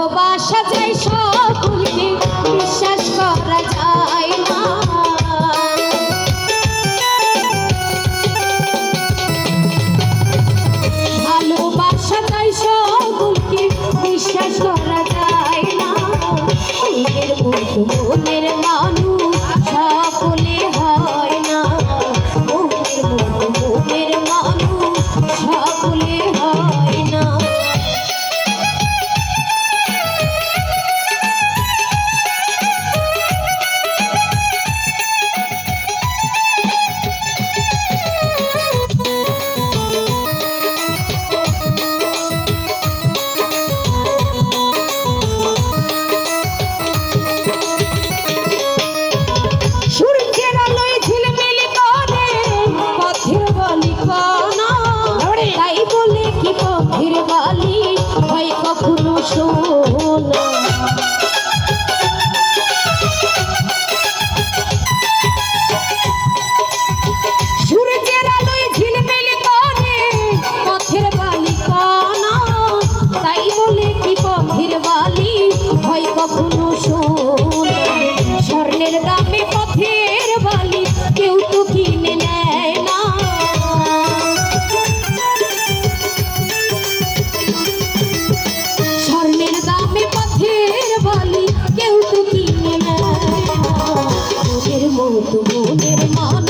ভালোবাসা যায় সকলকে বিশ্বাস করা যায় না। ভালোবাসা যায় সকলকে বিশ্বাস করা যায় হয় কখনো শোন স্বর্ণের দামে পথের বালি কেউ তো কিনে নেয় না। স্বর্ণের দামে পথের বালি কেউ তো কিনে নেয় মনের মতো মনের মান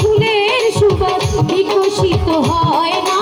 ফুলের সুবাস বিকশিত হয় না।